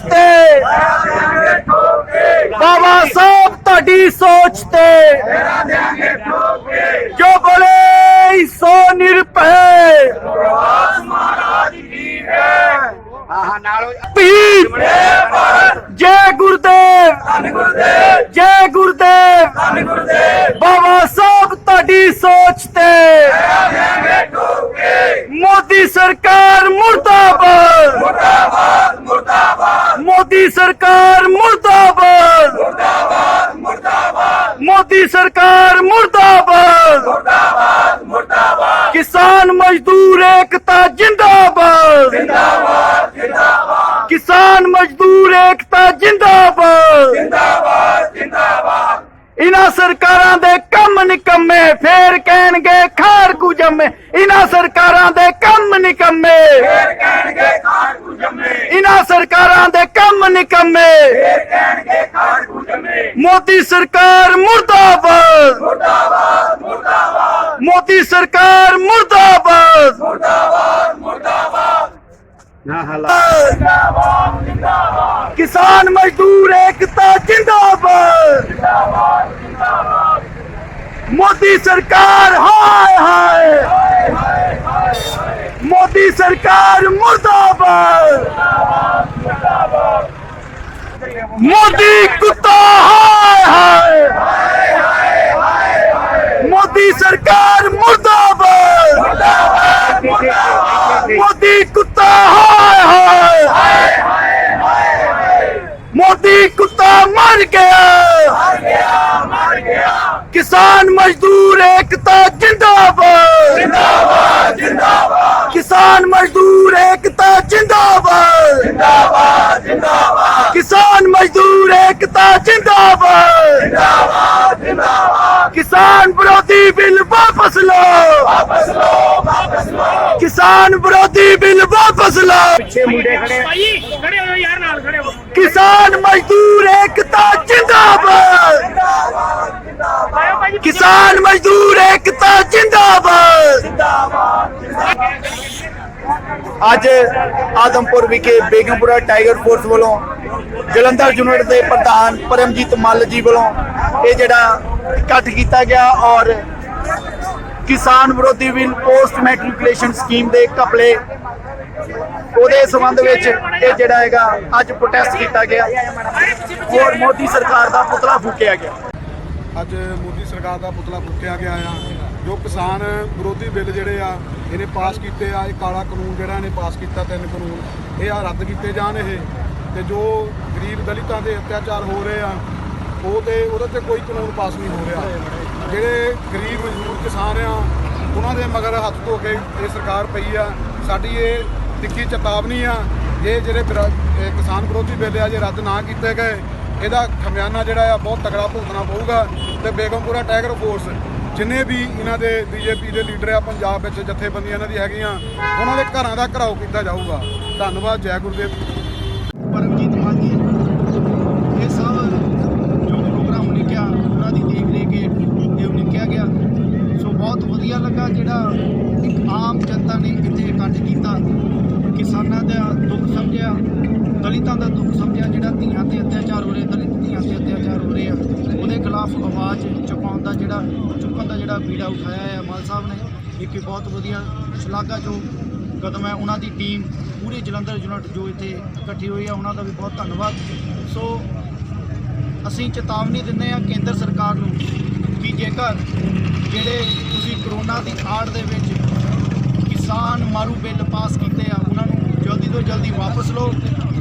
ਤੇ। ਬਾਬਾ ਸਾਹਿਬ ਤੁਹਾਡੀ ਸੋਚ ਤੇ। ਮੋਦੀ ਸਰਕਾਰ ਮੁਰਦਾਬਾਦ। ਮੋਦੀ ਸਰਕਾਰ ਮੁਰਦਾਬਾਦ। ਕਿਸਾਨ ਮਜ਼ਦੂਰ ਏਕਤਾ ਜਿੰਦਾਬਾਦ। ਕਿਸਾਨ ਮਜ਼ਦੂਰ ਏਕਤਾ ਜਿੰਦਾਬਾਦ। ਇਨ੍ਹਾਂ ਸਰਕਾਰਾਂ ਦੇ ਕੰਮ ਨਿਕੰਮੇ ਫੇਰ ਕਹਿਣਗੇ ਖਾਰ ਕੁ ਜੰਮੇ। ਇਨ੍ਹਾਂ ਸਰਕਾਰਾਂ ਦੇ ਕੰਮ ਨਿਕੰਮੇ ਫੇਰ ਕਹਿਣਗੇ ਖਾਰ ਕੁ ਜੰਮੇ ਇਨ੍ਹਾਂ ਸਰਕਾਰਾਂ ਦੇ ਕੰਮ ਨਿਕੰਮੇ ਫੇਰ ਕਹਿਣਗੇ ਖਾਰ ਕੁ ਜੰਮੇ ਮੋਦੀ ਸਰਕਾਰ ਮੁਰਦਾਬਾਦ ਮੁਰਦਾਬਾਦ ਮੁਰਦਾਬਾਦ ਮੋਦੀ ਸਰਕਾਰ ਮੁਰਦਾਬਾਦ ਨਾ ਹਲਾ ਕਿਸਾਨ ਮਜ਼ਦੂਰ ਏਕਤਾ ਜਿੰਦਾਬਾਦ ਮੋਦੀ ਸਰਕਾਰ ਹਾਏ ਹਾਏ ਮੋਦੀ ਸਰਕਾਰ ਕੁੱਤਾ ਹਾਏ ਹਾਏ। ਮੋਦੀ ਸਰਕਾਰ ਮੁਰਦਾਬਾਦ। ਮੋਦੀ ਕੁੱਤਾ ਹਾਏ ਹਾਏ। ਮੋਦੀ ਕੁੱਤਾ ਮਰ ਗਿਆ ਮਰ ਗਿਆ ਕਿਸਾਨ ਮਜ਼ਦੂਰ ਏਕਤਾ ਜਿੰਦਾਬਾਦ ਜਿੰਦਾਬਾਦ ਜਿੰਦਾਬਾਦ ਕਿਸਾਨ ਮਜ਼ਦੂਰ ਏਕਤਾ ਜਿੰਦਾਬਾਦ ਜਿੰਦਾਬਾਦ ਜਿੰਦਾਬਾਦ ਕਿਸਾਨ ਮਜ਼ਦੂਰ ਏਕਤਾ ਜਿੰਦਾਬਾਦ ਜਿੰਦਾਬਾਦ ਜਿੰਦਾਬਾਦ ਕਿਸਾਨ ਵਿਰੋਧੀ ਬਿੱਲ ਵਾਪਸ ਲਓ ਵਾਪਸ ਲਓ ਵਾਪਸ ਲਓ ਕਿਸਾਨ ਵਿਰੋਧੀ ਬਿੱਲ ਵਾਪਸ ਲਓ ਪਿੱਛੇ ਮੁੰਡੇ ਖੜੇ ਭਾਈ ਖੜੇ ਹੋ ਯਾਰ ਨਾਲ ਖੜੇ ਹੋ ਕਿਸਾਨ ਮਜ਼ਦੂਰ ਏਕਤਾ ਜਿੰਦਾਬਾਦ। ਆਇਓ ਭਾਈ ਕਿਸਾਨ ਮਜ਼ਦੂਰ ਏਕਤਾ ਅੱਜ ਆਦਮਪੁਰ ਵਿਖੇ ਬੇਗਮਪੁਰਾ ਟਾਈਗਰ ਫੋਰਸ ਵੱਲੋਂ ਜਲੰਧਰ ਯੂਨਿਟ ਦੇ ਪ੍ਰਧਾਨ ਪਰਮਜੀਤ ਮੱਲ ਜੀ ਵੱਲੋਂ ਇਹ ਜਿਹੜਾ ਇਕੱਠ ਕੀਤਾ ਗਿਆ ਔਰ ਕਿਸਾਨ ਵਿਰੋਧੀ ਬਿੱਲ ਪੋਸਟ ਮੈਟ੍ਰਿਕੂਲੇਸ਼ਨ ਸਕੀਮ ਦੇ ਕਪਲੇ ਉਹਦੇ ਸੰਬੰਧ ਵਿੱਚ ਇਹ ਜਿਹੜਾ ਹੈਗਾ ਅੱਜ ਪ੍ਰੋਟੈਸਟ ਕੀਤਾ ਗਿਆ। ਔਰ ਮੋਦੀ ਸਰਕਾਰ ਦਾ ਪੁਤਲਾ ਫੂਕਿਆ ਗਿਆ। ਅੱਜ ਮੋਦੀ ਸਰਕਾਰ ਦਾ ਪੁਤਲਾ ਫੂਕਿਆ ਗਿਆ ਆ। ਜੋ ਕਿਸਾਨ ਵਿਰੋਧੀ ਬਿੱਲ ਜਿਹੜੇ ਆ, ਇਹਨੇ ਪਾਸ ਕੀਤੇ ਆ। ਇਹ ਕਾਲਾ ਕਾਨੂੰਨ ਜਿਹੜਾ ਇਹਨੇ ਪਾਸ ਕੀਤਾ, ਤਿੰਨ ਕਾਨੂੰਨ। ਇਹ ਆ ਰੱਦ ਕੀਤੇ ਜਾਣ ਇਹ। ਤੇ ਜੋ ਗਰੀਬ ਦਲਿਤਾਂ ਦੇ ਅਤਿਆਚਾਰ ਹੋ ਰਹੇ ਆ, ਉਹ ਤੇ ਉਹਦੇ ਤੇ ਕੋਈ ਕਾਨੂੰਨ ਪਾਸ ਨਹੀਂ ਹੋ ਰਿਹਾ। ਜਿਹੜੇ ਗਰੀਬ ਮਜ਼ਦੂਰ ਕਿਸਾਨ ਆ, ਉਹਨਾਂ ਦੇ ਮਗਰ ਹੱਥ ਧੋ ਕੇ ਇਹ ਸਰਕਾਰ ਪਈ ਆ। ਸਾਡੀ ਇਹ ਤਿੱਖੀ ਚੇਤਾਵਨੀ ਆ। ਜੇ ਜਿਹੜੇ ਕਿਸਾਨ ਵਿਰੋਧੀ ਬਿੱਲ ਆ, ਜੇ ਰੱਦ ਨਾ ਕੀਤੇ ਗਏ, ਇਹਦਾ ਖਮਿਆਨਾ ਜਿਹੜਾ ਆ, ਬਹੁਤ ਤਕੜਾ ਭੁਗਤਣਾ ਪਊਗਾ। ਤੇ ਬੇਗਮਪੁਰਾ ਟਾਈਗਰ ਫੋਰਸ, ਜਿੰਨੇ ਵੀ ਇਹਨਾਂ ਦੇ ਬੀਜੇਪੀ ਦੇ ਲੀਡਰ ਆ, ਪੰਜਾਬ ਵਿੱਚ ਜਥੇਬੰਦੀਆਂ ਇਹਨਾਂ ਦੀ ਹੈਗੀਆਂ, ਉਹਨਾਂ ਦੇ ਘਰਾਂ ਦਾ ਘਰਾਓ ਕੀਤਾ ਜਾਊਗਾ। ਧੰਨਵਾਦ, ਜੈ ਗੁਰਦੇਵ। ਪਰਮਜੀਤ ਮਾਨ ਇਹ ਸਭ ਜੋ ਪ੍ਰੋਗਰਾਮ ਲਿਖਿਆ, ਉਹਨਾਂ ਦੀ ਦੇਖ ਰੇਖ ਕੇ ਇਹ ਲਿਖਿਆ ਗਿਆ। ਸੋ ਬਹੁਤ ਵਧੀਆ ਲੱਗਾ ਜਿਹੜਾ ਆਮ ਜਨਤਾ ਨੇ ਇੱਥੇ ਇਕੱਠ ਕੀਤਾ, ਕਿਸਾਨਾਂ ਦਾ ਦੁੱਖ ਸਮਝਿਆ, ਦਲਿਤਾਂ ਦਾ ਦੁੱਖ ਸਮਝਿਆ, ਜਿਹੜਾ ਧੀਆਂ ਤੇ ਅਤਿਆਚਾਰ ਹੋ ਰਿਹਾ, ਦਲਿਤ ਧੀਆਂ ਤੇ ਅਤਿਆਚਾਰ ਹੋ ਰਹੇ ਆ, ਉਹਦੇ ਖਿਲਾਫ ਆਵਾਜ਼ ਚੁਕਾਉਣ ਦਾ ਜਿਹੜਾ, ਚੁੱਕਣ ਦਾ ਜਿਹੜਾ ਬੀੜਾ ਉਠਾਇਆ ਹੈ ਮਾਲ ਸਾਹਿਬ ਨੇ ਇੱਕ ਬਹੁਤ ਵਧੀਆ ਸ਼ਲਾਘਾ ਜੋ ਕਦਮ ਹੈ, ਉਹਨਾਂ ਦੀ ਟੀਮ, ਪੂਰੇ ਜਲੰਧਰ ਯੂਨਿਟ ਜੋ ਇੱਥੇ ਇਕੱਠੀ ਹੋਈ ਹੈ ਉਹਨਾਂ ਦਾ ਵੀ ਬਹੁਤ ਧੰਨਵਾਦ। ਸੋ, ਅਸੀਂ ਚੇਤਾਵਨੀ ਦਿੰਦੇ ਹਾਂ ਕੇਂਦਰ ਸਰਕਾਰ ਨੂੰ ਕਿ ਜੇਕਰ ਜਿਹੜੇ ਤੁਸੀਂ ਕਰੋਨਾ ਦੀ ਆੜ ਦੇ ਵਿੱਚ ਕਿਸਾਨ ਮਾਰੂ ਬਿੱਲ ਪਾਸ ਕੀਤੇ ਆ, ਉਹਨਾਂ ਨੂੰ ਜਲਦੀ ਤੋਂ ਜਲਦੀ ਵਾਪਸ ਲਓ।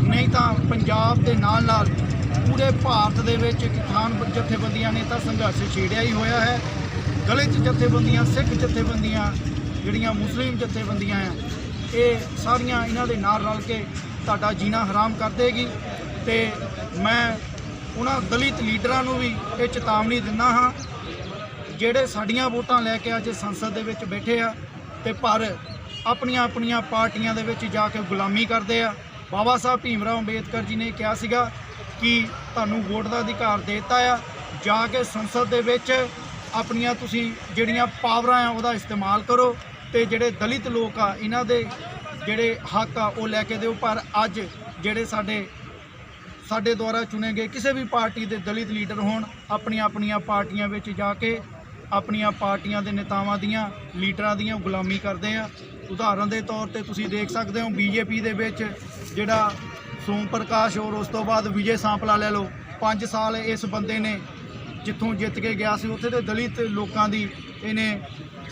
ਨਹੀਂ ਤਾਂ ਪੰਜਾਬ ਦੇ ਨਾਲ ਨਾਲ ਪੂਰੇ ਭਾਰਤ ਦੇ ਵਿੱਚ ਕਿਸਾਨ ਜਥੇਬੰਦੀਆਂ ਨੇ ਤਾਂ ਸੰਘਰਸ਼ ਛੇੜਿਆ ਹੀ ਹੋਇਆ ਹੈ। ਦਲਿਤ ਜਥੇਬੰਦੀਆਂ, ਸਿੱਖ ਜਥੇਬੰਦੀਆਂ, ਜਿਹੜੀਆਂ ਮੁਸਲਿਮ ਜਥੇਬੰਦੀਆਂ ਆ, ਇਹ ਸਾਰੀਆਂ ਇਹਨਾਂ ਦੇ ਨਾਲ ਰਲ ਕੇ ਤੁਹਾਡਾ ਜੀਣਾ ਹਰਾਮ ਕਰ ਦੇਗੀ ਤੇ ਮੈਂ ਉਹਨਾਂ ਦਲਿਤ ਲੀਡਰਾਂ ਨੂੰ ਵੀ ਇਹ ਚੇਤਾਵਨੀ ਦਿੰਦਾ ਹਾਂ, ਜਿਹੜੇ ਸਾਡੀਆਂ ਵੋਟਾਂ ਲੈ ਕੇ ਅੱਜ ਸੰਸਦ ਦੇ ਵਿੱਚ ਬੈਠੇ ਆ ਤੇ ਪਰ ਆਪਣੀਆਂ ਆਪਣੀਆਂ ਪਾਰਟੀਆਂ ਦੇ ਵਿੱਚ ਜਾ ਕੇ ਗੁਲਾਮੀ ਕਰਦੇ ਆ। ਬਾਬਾ ਸਾਹਿਬ ਭੀਮ ਰਾਓ ਅੰਬੇਦਕਰ ਜੀ ਨੇ ਕਿਹਾ ਸੀਗਾ ਕਿ ਤੁਹਾਨੂੰ ਵੋਟ ਦਾ ਅਧਿਕਾਰ ਦੇ ਦਿੱਤਾ ਆ। ਜਾ ਕੇ ਸੰਸਦ ਦੇ ਵਿੱਚ ਆਪਣੀਆਂ ਤੁਸੀਂ ਜਿਹੜੀਆਂ ਪਾਵਰਾਂ ਆ, ਉਹਦਾ ਇਸਤੇਮਾਲ ਕਰੋ ਤੇ ਜਿਹੜੇ ਦਲਿਤ ਲੋਕ ਆ, ਇਹਨਾਂ ਦੇ ਜਿਹੜੇ ਹੱਕ ਆ, ਉਹ ਲੈ ਕੇ ਦਿਓ। ਪਰ ਅੱਜ ਜਿਹੜੇ ਸਾਡੇ ਸਾਡੇ ਦੁਆਰਾ ਚੁਣੇ ਗਏ ਕਿਸੇ ਵੀ ਪਾਰਟੀ ਦੇ ਦਲਿਤ ਲੀਡਰ ਹੋਣ ਆਪਣੀਆਂ ਆਪਣੀਆਂ ਪਾਰਟੀਆਂ ਵਿੱਚ ਜਾ ਕੇ ਆਪਣੀਆਂ ਪਾਰਟੀਆਂ ਦੇ ਨੇਤਾਵਾਂ ਦੀਆਂ, ਲੀਡਰਾਂ ਦੀਆਂ ਗੁਲਾਮੀ ਕਰਦੇ ਆ। ਉਦਾਹਰਨ ਦੇ ਤੌਰ ਤੇ ਤੁਸੀਂ ਦੇਖ ਸਕਦੇ ਹੋ ਬੀਜੇਪੀ ਦੇ ਵਿੱਚ ਜਿਹੜਾ ਸੋਮ ਪ੍ਰਕਾਸ਼ ਔਰ ਉਸ ਤੋਂ ਬਾਅਦ ਵਿਜੇ ਸਾਂਪਲਾ ਲੈ ਲਓ। 5 ਸਾਲ ਇਸ ਬੰਦੇ ਨੇ ਜਿੱਥੋਂ ਜਿੱਤ ਕੇ ਗਿਆ ਸੀ ਉੱਥੇ ਦੇ ਦਲਿਤ ਲੋਕਾਂ ਦੀ ਇਹਨੇ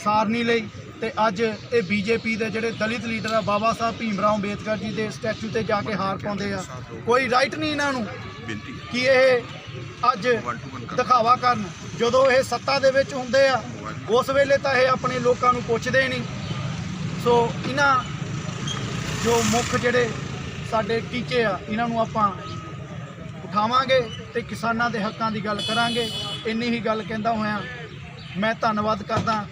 ਸਾਰ ਨਹੀਂ ਲਈ ਤੇ ਅੱਜ ਇਹ ਬੀਜੇਪੀ ਦੇ ਜਿਹੜੇ ਦਲਿਤ ਲੀਡਰ ਆ ਬਾਬਾ ਸਾਹਿਬ ਭੀਮਰਾਓ ਅੰਬੇਦਕਰ ਜੀ ਦੇ ਸਟੈਚੂ ਤੇ ਜਾ ਕੇ ਹਾਰ ਪਾਉਂਦੇ ਆ। ਕੋਈ ਰਾਈਟ ਨਹੀਂ ਇਹਨਾਂ ਨੂੰ ਕਿ ਇਹ ਅੱਜ ਦਿਖਾਵਾ ਕਰਨ। ਜਦੋਂ ਇਹ ਸੱਤਾ ਦੇ ਵਿੱਚ ਹੁੰਦੇ ਆ ਉਸ ਵੇਲੇ ਤਾਂ ਇਹ ਆਪਣੇ ਲੋਕਾਂ ਨੂੰ ਪੁੱਛਦੇ ਨਹੀਂ। ਸੋ ਇਹਨਾਂ ਜੋ ਮੁੱਖ ਜਿਹੜੇ ਸਾਡੇ ਟੀਚੇ ਆ, ਇਹਨਾਂ ਨੂੰ ਆਪਾਂ ਉਠਾਵਾਂਗੇ ਤੇ ਕਿਸਾਨਾਂ ਦੇ ਹੱਕਾਂ ਦੀ ਗੱਲ ਕਰਾਂਗੇ। ਇੰਨੀ ਹੀ ਗੱਲ ਕਹਿੰਦਾ ਹੋਇਆ, ਮੈਂ ਧੰਨਵਾਦ ਕਰਦਾ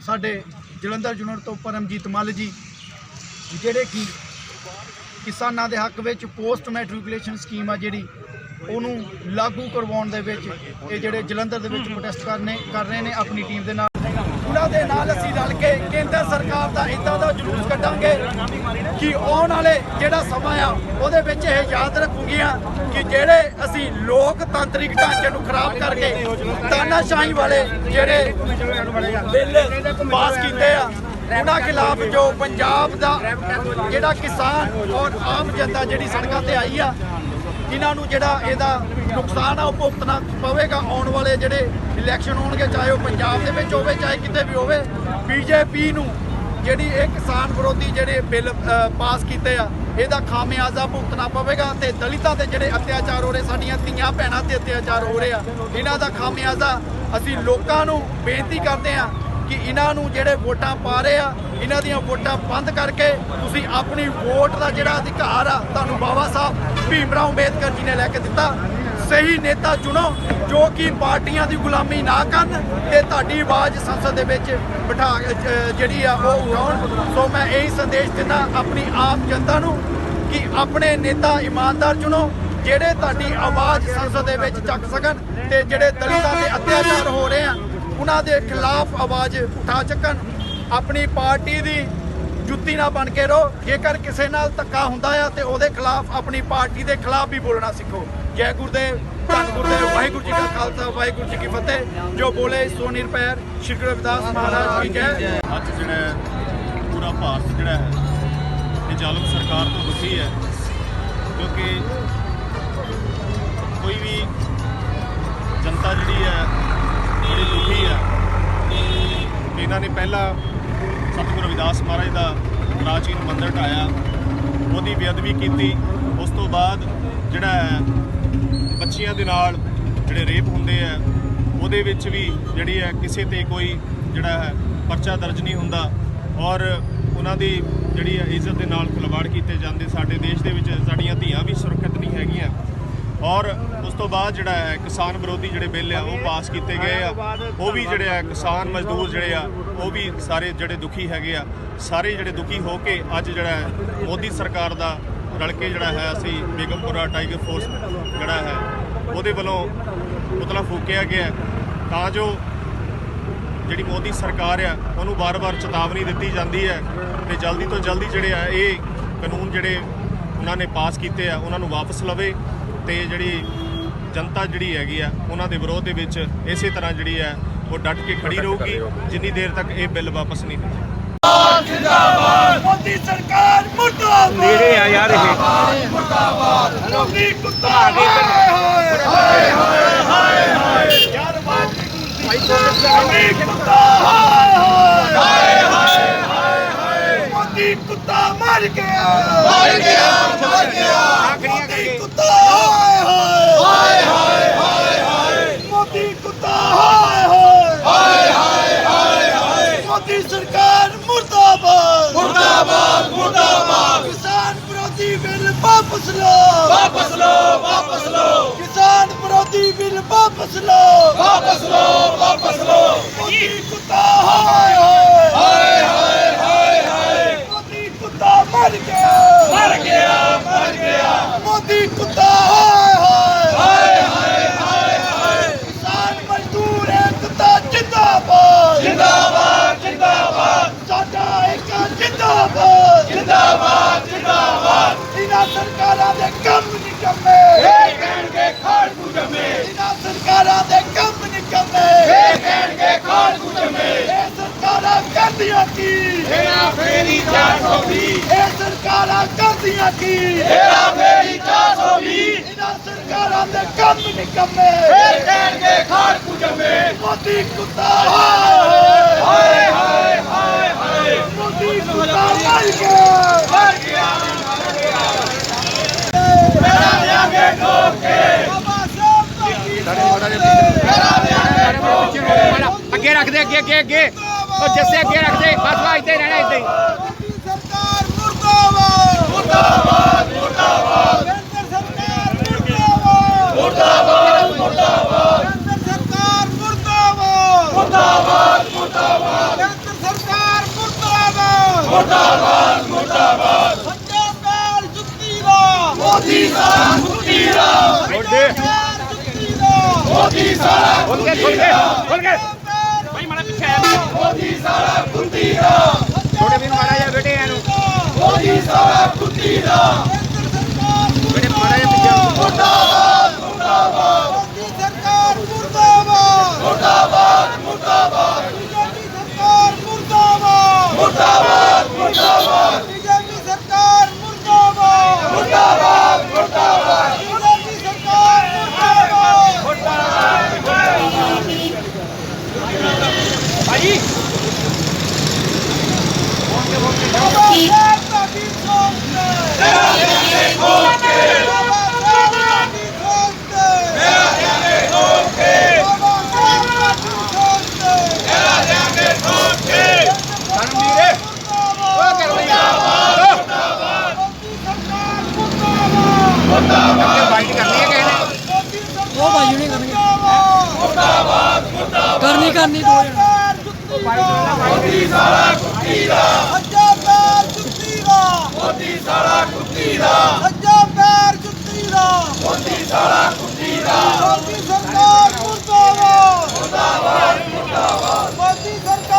ਸਾਡੇ ਜਲੰਧਰ ਯੂਨਿਟ ਤੋਂ ਪਰਮਜੀਤ ਮੱਲ ਜੀ, ਜਿਹੜੇ ਕਿ ਕਿਸਾਨਾਂ ਦੇ ਹੱਕ ਵਿੱਚ ਪੋਸਟ ਮੈਟ੍ਰਿਕੂਲੇਸ਼ਨ ਸਕੀਮ ਆ ਜਿਹੜੀ, ਉਹਨੂੰ ਲਾਗੂ ਕਰਵਾਉਣ ਦੇ ਵਿੱਚ ਇਹ ਜਿਹੜੇ ਜਲੰਧਰ ਦੇ ਵਿੱਚ ਪ੍ਰੋਟੈਸਟ ਕਰਨੇ ਕਰ ਰਹੇ ਨੇ ਆਪਣੀ ਟੀਮ ਦੇ ਨਾਲ। ਉਹਨਾਂ ਦੇ ਨਾਲ ਅਸੀਂ ਰਲ ਕੇ ਕੇਂਦਰ ਸਰਕਾਰ ਦਾ ਇਦਾਂ ਦਾ ਜਲੂਸ ਕੱਢਾਂਗੇ ਕਿ ਆਉਣ ਵਾਲੇ ਜਿਹੜਾ ਸਮਾਂ ਆ, ਉਹਦੇ ਵਿੱਚ ਇਹ ਯਾਦ ਰੱਖੂਗੀਆਂ ਕਿ ਜਿਹੜੇ ਅਸੀਂ ਲੋਕਤਾਂਤਰਿਕ ਢਾਂਚੇ ਨੂੰ ਖਰਾਬ ਕਰਕੇ ਤਾਨਾਸ਼ਾਹੀ ਵਾਲੇ ਜਿਹੜੇ ਬਿੱਲ ਪਾਸ ਕੀਤੇ ਆ, ਉਹਨਾਂ ਖਿਲਾਫ ਜੋ ਪੰਜਾਬ ਦਾ ਜਿਹੜਾ ਕਿਸਾਨ ਔਰ ਆਮ ਜਨਤਾ ਜਿਹੜੀ ਸੜਕਾਂ ਤੇ ਆਈ ਆ ਇਹਨਾਂ ਨੂੰ ਜਿਹੜਾ ਇਹਦਾ ਨੁਕਸਾਨ ਆ, ਉਹ ਭੁਗਤਣਾ ਪਵੇਗਾ ਆਉਣ ਵਾਲੇ ਜਿਹੜੇ ਇਲੈਕਸ਼ਨ ਹੋਣਗੇ, ਚਾਹੇ ਉਹ ਪੰਜਾਬ ਦੇ ਵਿੱਚ ਹੋਵੇ, ਚਾਹੇ ਕਿਤੇ ਵੀ ਹੋਵੇ, ਬੀਜੇਪੀ ਨੂੰ ਜਿਹੜੀ ਇਹ ਕਿਸਾਨ ਵਿਰੋਧੀ ਜਿਹੜੇ ਬਿੱਲ ਪਾਸ ਕੀਤੇ ਆ, ਇਹਦਾ ਖਾਮਿਆਜ਼ਾ ਭੁਗਤਣਾ ਪਵੇਗਾ ਤੇ ਦਲਿਤਾਂ ਤੇ ਜਿਹੜੇ ਅਤਿਆਚਾਰ ਹੋ ਰਹੇ, ਸਾਡੀਆਂ ਧੀਆਂ ਭੈਣਾਂ ਤੇ ਅਤਿਆਚਾਰ ਹੋ ਰਹੇ ਆ, ਇਹਨਾਂ ਦਾ ਖਾਮਿਆਜ਼ਾ ਅਸੀਂ ਲੋਕਾਂ ਨੂੰ ਬੇਨਤੀ ਕਰਦੇ ਆ ਕਿ ਇਹਨਾਂ ਨੂੰ ਜਿਹੜੇ ਵੋਟਾਂ ਪਾ ਰਹੇ ਆ, ਇਹਨਾਂ ਦੀਆਂ ਵੋਟਾਂ ਬੰਦ ਕਰਕੇ ਤੁਸੀਂ ਆਪਣੀ ਵੋਟ ਦਾ ਜਿਹੜਾ ਅਧਿਕਾਰ ਆ, ਤੁਹਾਨੂੰ ਬਾਬਾ ਸਾਹਿਬ ਭੀਮਰਾਓ ਅੰਬੇਦਕਰ ਜੀ ਨੇ ਲੈ ਕੇ ਦਿੱਤਾ। ਸਹੀ ਨੇਤਾ ਚੁਣੋ, ਜੋ ਕਿ ਪਾਰਟੀਆਂ ਦੀ ਗੁਲਾਮੀ ਨਾ ਕਰਨ ਤੇ ਤੁਹਾਡੀ ਆਵਾਜ਼ ਸੰਸਦ ਦੇ ਵਿੱਚ ਬਿਠਾ ਜਿਹੜੀ ਆ ਉਹ ਉਠਾਉਣ ਸੋ ਮੈਂ ਇਹੀ ਸੰਦੇਸ਼ ਦਿੰਦਾ ਆਪਣੀ ਆਮ ਜਨਤਾ ਨੂੰ ਕਿ ਆਪਣੇ ਨੇਤਾ ਇਮਾਨਦਾਰ ਚੁਣੋ, ਜਿਹੜੇ ਤੁਹਾਡੀ ਆਵਾਜ਼ ਸੰਸਦ ਦੇ ਵਿੱਚ ਚੱਕ ਸਕਣ ਤੇ ਜਿਹੜੇ ਦਲਿਤਾਂ ਤੇ ਅਤਿਆਚਾਰ ਹੋ ਰਹੇ ਆ ਉਹਨਾਂ ਦੇ ਖਿਲਾਫ ਆਵਾਜ਼ ਉਠਾ ਚੱਕਣ, ਆਪਣੀ ਪਾਰਟੀ ਦੀ ਜੁੱਤੀ ਨਾ ਬਣ ਕੇ ਰਹੋ। ਜੇਕਰ ਕਿਸੇ ਨਾਲ ਧੱਕਾ ਹੁੰਦਾ ਆ ਤੇ ਉਹਦੇ ਖਿਲਾਫ ਆਪਣੀ ਪਾਰਟੀ ਦੇ ਖਿਲਾਫ ਵੀ ਬੋਲਣਾ ਸਿੱਖੋ। ਜੈ ਗੁਰਦੇਵ, ਧੰਨ ਗੁਰਦੇਵ, ਵਾਹਿਗੁਰੂ ਜੀ ਕਾ ਖਾਲਸਾ, ਵਾਹਿਗੁਰੂ ਜੀ ਕੀ ਫਤਿਹ। ਜੋ ਬੋਲੇ, ਸੋ ਨਿਰਪੈਰ। ਸ਼੍ਰੀ ਗੁਰੂ ਰਵਿਦਾਸ ਮਹਾਰਾਜ ਕੀ ਜੈ ਅੱਜ ਜਿਹੜਾ ਪੂਰਾ ਭਾਰਤ ਜਿਹੜਾ ਹੈ, ਇਹ ਜ਼ਾਲਮ ਸਰਕਾਰ ਤੋਂ ਦੁਖੀ ਹੈ। ਕਿਉਂਕਿ ਕੋਈ ਵੀ ਜਨਤਾ ਜਿਹੜੀ ਹੈ ਬੜੀ ਦੁਖੀ ਹੈ। ਕਿ ਇਹਨਾਂ ਨੇ ਪਹਿਲਾਂ ਸਤਿਗੁਰੂ ਰਵਿਦਾਸ ਮਹਾਰਾਜ ਦਾ ਪ੍ਰਾਚੀਨ ਮੰਦਿਰ ਢਾਇਆ ਉਹਦੀ ਬੇਅਦਬੀ ਕੀਤੀ। ਉਸ ਤੋਂ ਬਾਅਦ ਜਿਹੜਾ ਹੈ, ਬੱਚੀਆਂ ਦੇ ਨਾਲ ਜਿਹੜੇ ਰੇਪ ਹੁੰਦੇ ਆ ਉਹਦੇ ਵਿੱਚ ਵੀ ਜਿਹੜੀ ਹੈ ਕਿਸੇ ਤੇ ਕੋਈ ਜਿਹੜਾ ਹੈ ਪਰਚਾ ਦਰਜ ਨਹੀਂ ਹੁੰਦਾ। ਔਰ ਉਹਨਾਂ ਦੀ ਜਿਹੜੀ ਹੈ ਇੱਜ਼ਤ ਦੇ ਨਾਲ ਖਿਲਵਾੜ ਕੀਤੇ ਜਾਂਦੇ। ਸਾਡੇ ਦੇਸ਼ ਦੇ ਵਿੱਚ ਸਾਡੀਆਂ ਧੀਆਂ ਵੀ ਸੁਰੱਖਿਅਤ ਨਹੀਂ ਹੈਗੀਆਂ। ਔਰ ਉਸ ਤੋਂ ਬਾਅਦ ਜਿਹੜਾ ਹੈ, ਕਿਸਾਨ ਵਿਰੋਧੀ ਜਿਹੜੇ ਬਿੱਲ ਆ, ਉਹ ਪਾਸ ਕੀਤੇ ਗਏ ਆ। ਉਹ ਵੀ ਜਿਹੜੇ ਆ, ਕਿਸਾਨ ਮਜ਼ਦੂਰ ਜਿਹੜੇ ਆ, ਉਹ ਵੀ ਸਾਰੇ ਜਿਹੜੇ ਦੁਖੀ ਹੈਗੇ ਆ। ਸਾਰੇ ਜਿਹੜੇ ਦੁਖੀ ਹੋ ਕੇ ਅੱਜ ਜਿਹੜਾ ਹੈ, ਮੋਦੀ ਸਰਕਾਰ ਦਾ ਰਲ ਕੇ ਜਿਹੜਾ ਹੈ, ਅਸੀਂ ਬੇਗਮਪੁਰਾ ਟਾਈਗਰ ਫੋਰਸ ਜਿਹੜਾ ਹੈ, ਉਹਦੇ ਵੱਲੋਂ ਪੁਤਲਾ ਫੂਕਿਆ ਗਿਆ। ਤਾਂ ਜੋ ਜਿਹੜੀ ਮੋਦੀ ਸਰਕਾਰ ਆ, ਉਹਨੂੰ ਵਾਰ-ਵਾਰ ਚੇਤਾਵਨੀ ਦਿੱਤੀ ਜਾਂਦੀ ਹੈ ਤੇ ਜਲਦੀ ਤੋਂ ਜਲਦੀ ਜਿਹੜੇ ਆ, ਇਹ ਕਾਨੂੰਨ ਜਿਹੜੇ ਉਹਨਾਂ ਨੇ ਪਾਸ ਕੀਤੇ ਆ, ਉਹਨਾਂ ਨੂੰ ਵਾਪਸ ਲਵੇ। ਤੇ ਜਿਹੜੀ ਜਨਤਾ ਜਿਹੜੀ ਹੈਗੀ ਆ ਉਹਨਾਂ ਦੇ ਵਿਰੋਧ ਦੇ ਵਿੱਚ ਇਸੇ ਤਰ੍ਹਾਂ ਜਿਹੜੀ ਹੈ ਉਹ ਡਟ ਕੇ ਖੜੀ ਰਹੂਗੀ ਜਿੰਨੀ ਦੇਰ ਤੱਕ ਇਹ ਬਿੱਲ ਵਾਪਸ ਨਹੀਂ ਹੁੰਦੇ ਮੋਦੀ ਸਰਕਾਰ ਮੁਰਦਾਬਾਦ। ਨੇੜੇ ਆ ਯਾਰ ਇਹ। ਮੋਦੀ ਕੁੱਤਾ ਹਾਏ ਹਾਏ ਹਾਏ ਹਾਏ ਹਾਏ ਹਾਏ। ਯਾਰ ਬਾਤ ਮੋਦੀ ਕੁੱਤਾ ਹਾਏ ਹਾਏ। ਹਾਏ ਹਾਏ ਹਾਏ ਮੋਦੀ ਕੁੱਤਾ ਮਰ ਗਿਆ। ਮਰ ਗਿਆ ਮਰ ਗਿਆ। ਕੁੱਤਾ ਹਾਏ ਹਾਏ ਹਾਏ ਹਾਏ ਹਾਏ ਮੋਦੀ ਕੁੱਤਾ ਹਾਏ ਹਾਏ ਹਾਏ ਹਾਏ ਹਾਏ ਮੋਦੀ ਸਰਕਾਰ ਮੁਰਦਾਬਾਦ ਮੁਰਦਾਬਾਦ ਮੁਰਦਾਬਾਦ ਕਿਸਾਨ ਵਿਰੋਧੀ ਬਿੱਲ ਵਾਪਸ ਲਓ ਵਾਪਸ ਲਓ ਵਾਪਸ ਲਓ ਕਿਸਾਨ ਵਿਰੋਧੀ ਬਿੱਲ ਵਾਪਸ ਲਓ ਵਾਪਸ ਲਓ ਵਾਪਸ ਲਓ ਮੋਦੀ ਕੁੱਤਾ ਹਾਏ ਹਾਏ ਇਹ ਸਰਕਾਰਾਂ ਕਰਦੀਆਂ ਕੀ? ਹੇਰਾ ਫੇਰੀ 420 ਇਹਨਾਂ ਸਰਕਾਰਾਂ ਦੇ ਕੰਮ ਨਿਕੰਮੇ ਫੇਰ ਕਹਿਣਗੇ ਖਾੜ ਕੁ ਜੰਮੇ। ਮੋਦੀ ਕੁੱਤਾ ਹਾਏ ਹਾਏ ਹਾਏ ਹਾਏ। ਮੋਦੀ ਕੁੱਤਾ ਮਰ ਗਿਆ ਮਰ ਗਿਆ ਮੇਰਾ ਲਿਆਗੇ ਠੋਕ ਬਾਬਾ ਸਾਹਿਬ ਅੱਗੇ ਰੱਖ ਦੇ ਅੱਗੇ ਅੱਗੇ ਅੱਗੇ ਉਹ ਜੱਸੇ ਅੱਗੇ ਰੱਖ ਦੇ ਬਸ ਵਾ ਇੱਥੇ ਰਹਿਣਾ ਇੱਥੇ ਹੀ ਮੋਦੀ ਸਰਕਾਰ ਮੁਰਦਾਬਾਦ ਮੁਰਦਾਬਾਦ ਮੁਰਦਾਬਾਦ ਕੇਂਦਰ ਸਰਕਾਰ ਮੁਰਦਾਬਾਦ ਮੁਰਦਾਬਾਦ ਮੁਰਦਾਬਾਦ ਕੇਂਦਰ ਸਰਕਾਰ ਮੁਰਦਾਬਾਦ ਮੁਰਦਾਬਾਦ ਮੁਰਦਾਬਾਦ ਕੇਂਦਰ ਸਰਕਾਰ ਮੁਰਦਾਬਾਦ ਮੁਰਦਾਬਾਦ। ਮੁਰਦਾਬਾਦ ਪੰਜਾਬ ਨਾਲ ਜੁੱਤੀ ਦਾ ਮੋਦੀ ਸਾਰਾ ਜੁੱਤੀ ਦਾ ਛੋਟੇ ਜੁੱਤੀ ਦਾ ਮੋਦੀ ਸਾਰਾ ਖੋਲ ਕੇ ਖੋਲ ਕੇ ਖੋਲ ਕੇ ਭਾਈ ਮਾੜਾ ਪਿੱਛੇ ਆਇਆ ਮੋਦੀ ਸਾਰਾ ਕੁੱਤੀ ਦਾ ਛੋਟੇ ਵੀਰ ਮਾੜਾ ਜਿਹਾ ਬੇਟੇ ਇਹਨੂੰ ਮੋਦੀ ਸਾਰਾ ਕੁੱਤੀ ਦਾ ਬੇਟੇ ਮਾੜਾ ਜਿਹਾ ਪਿੱਛੇ ਮੁਰਦਾਬਾਦ ਮੁਰਦਾਬਾਦ ਮੋਦੀ ਸਰਕਾਰ ਮੁਰਦਾਬਾਦ ਮੁਰਦਾਬਾਦ ਮੁਰਦਾਬਾਦ ਮੁਰਦਾਬਾਦ ਮੁਰਦਾਬਾਦ ਮੁਰਦਾਬਾਦ ਬੀਜੇਪੀ ਸਰਕਾਰ ਮੁਰਦਾਬਾਦ ਮੁਰਦਾਬਾਦ ਮੁਰਦਾਬਾਦ ਬੀਜੇਪੀ ਸਰਕਾਰ ਮੁਰਦਾਬਾਦ ਭਾਈ ਬਾਬਾ ਸਾਹਿਬ ਤੁਹਾਡੀ ਸੋਚ ਤੇ ਮੇਰਾ ਦਿਲ ਖੋਲ ਕੇ ਬਾਬਾ ਸਾਹਿਬ ਤੁਹਾਡੀ ਸੋਚ ਤੇ ਮੇਰਾ ਦਿਲ ਖੋਲ ਕੇ ਬਾਬਾ ਸਾਹਿਬ ਤੁਹਾਡੀ ਸੋਚ ਤੇ ਮੇਰਾ ਦਿਲ ਖੋਲ ਕੇ ਧਰਮਵੀਰ ਉਹ ਕਰ ਲਈ ਮੋਦੀ ਸਰਕਾਰ ਮੁਰਦਾਬਾਦ ਅੱਗੇ ਬਾਈਟ ਕਰਨੀ ਹੈ ਕਿਸੇ ਨੇ? ਉਹ ਭਾਈ ਨਹੀਂ ਕਰਨਗੇ ਮੁਰਦਾਬਾਦ ਕਰਨੀ ਕਰਨੀ ਦੋ ਜਣੇ। ਮੋਦੀ ਸਾਰਾ ਕੁੱਤੀ ਦਾ। ਸੱਜਾ ਪੈਰ ਜੁੱਤੀ ਦਾ ਮੋਦੀ ਸਾਰਾ ਕੁੱਤੀ ਦਾ। ਸੱਜਾ ਪੈਰ ਜੁੱਤੀ ਦਾ ਮੋਦੀ ਸਾਰਾ ਕੁੱਤੀ ਦਾ। ਮੋਦੀ ਸਰਕਾਰ ਮੁਰਦਾਬਾਦ। ਮੁਰਦਾਬਾਦ ਮੁਰਦਾਬਾਦ ਮੋਦੀ ਸਰਕਾਰ